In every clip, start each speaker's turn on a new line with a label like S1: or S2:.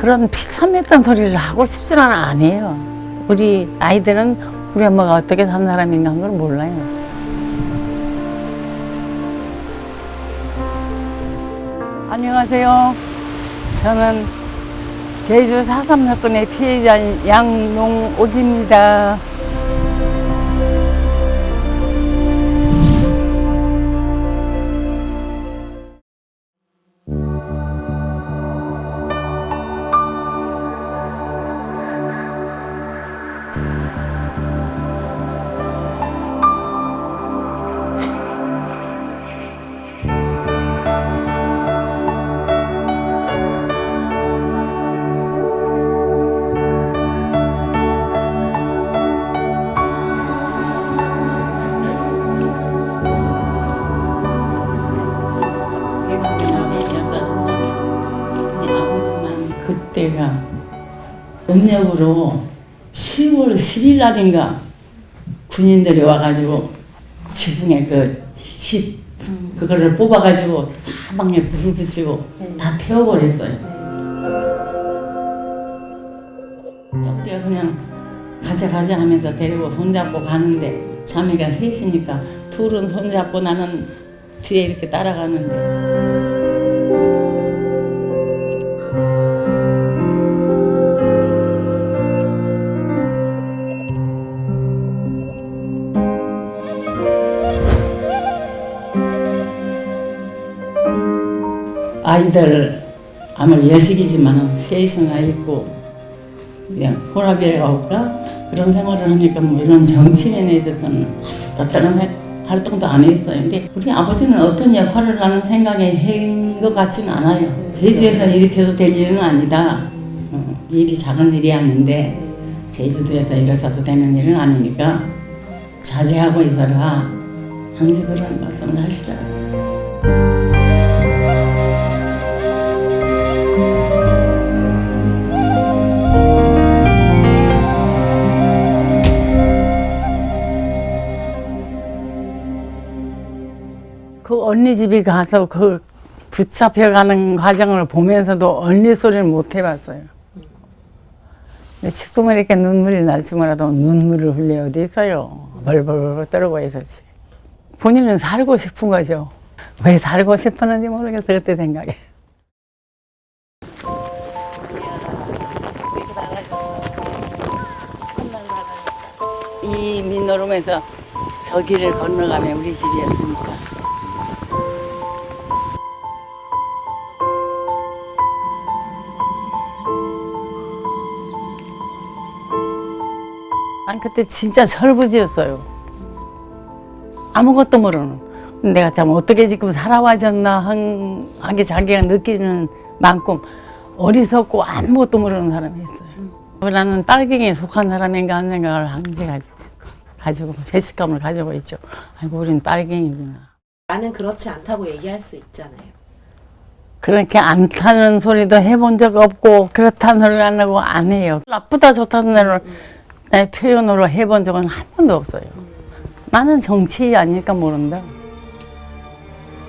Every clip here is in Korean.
S1: 그런 피참했던 소리를 하고 싶지는 않아요. 우리 아이들은 우리 엄마가 어떻게 산 사람인가 하는 걸 몰라요. 안녕하세요. 저는 제주 4.3 사건의 피해자인 양농옥입니다. 때가 음력으로 10월 10일 날인가 군인들이 와가지고 지붕에 그집 그거를 뽑아가지고 다 방에 불을 붙이고 다 태워버렸어요. 아버지가 그냥 가자 가자 하면서 데리고 손잡고 가는데 자매가 셋이니까 둘은 손잡고 나는 뒤에 이렇게 따라가는데 아이들 아무리 예식이지만 셋이나 있고 그냥 호라비가 올까 그런 생활을 하니까 뭐 이런 정치인에 대해서는 어떤 해- 활동도 안 했어요. 근데 우리 아버지는 어떤 역할을 하는 생각에 한것 같지는 않아요. 제주에서 이렇게 해도 될 일은 아니다. 어, 일이 작은 일이 아닌데 제주도에서 이래서도 되는 일은 아니니까 자제하고 있어라. 항상 그런 말씀을 하시더라고요. 그 언니 집에 가서 그 붙잡혀가는 과정을 보면서도 언니 소리를 못 해봤어요. 근데 지금은 이렇게 눈물이 날지 몰라도 눈물을 흘려 어디 있어요. 벌벌벌 떨고 있었지. 본인은 살고 싶은 거죠. 왜 살고 싶었는지 모르겠어 그때 생각에. 이 민노름에서 저기를 건너가면 우리 집이었으니까. 난 그때 진짜 철부지였어요. 아무것도 모르는. 내가 참 어떻게 지금 살아와졌나 한, 하게 자기가 느끼는 만큼 어리석고 아무것도 모르는 사람이었어요. 나는 빨갱이에 속한 사람인가 하는 생각을 항상 가지고 죄책감을 가지고 있죠. 아이고 우린 빨갱이구나.
S2: 나는 그렇지 않다고 얘기할 수 있잖아요.
S1: 그렇게 안 타는 소리도 해본 적 없고 그렇다는 소리를 안 하고 안 해요. 나쁘다 좋다는 대로 내 표현으로 해본 적은 한 번도 없어요. 나는 정치 아닐까 모른다.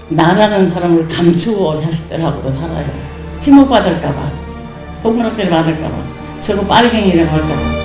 S1: 나라는 사람을 감추고 자식들하고도 살아요. 지목받을까봐, 손가락질 받을까봐, 저거 빨갱이라고 할까봐.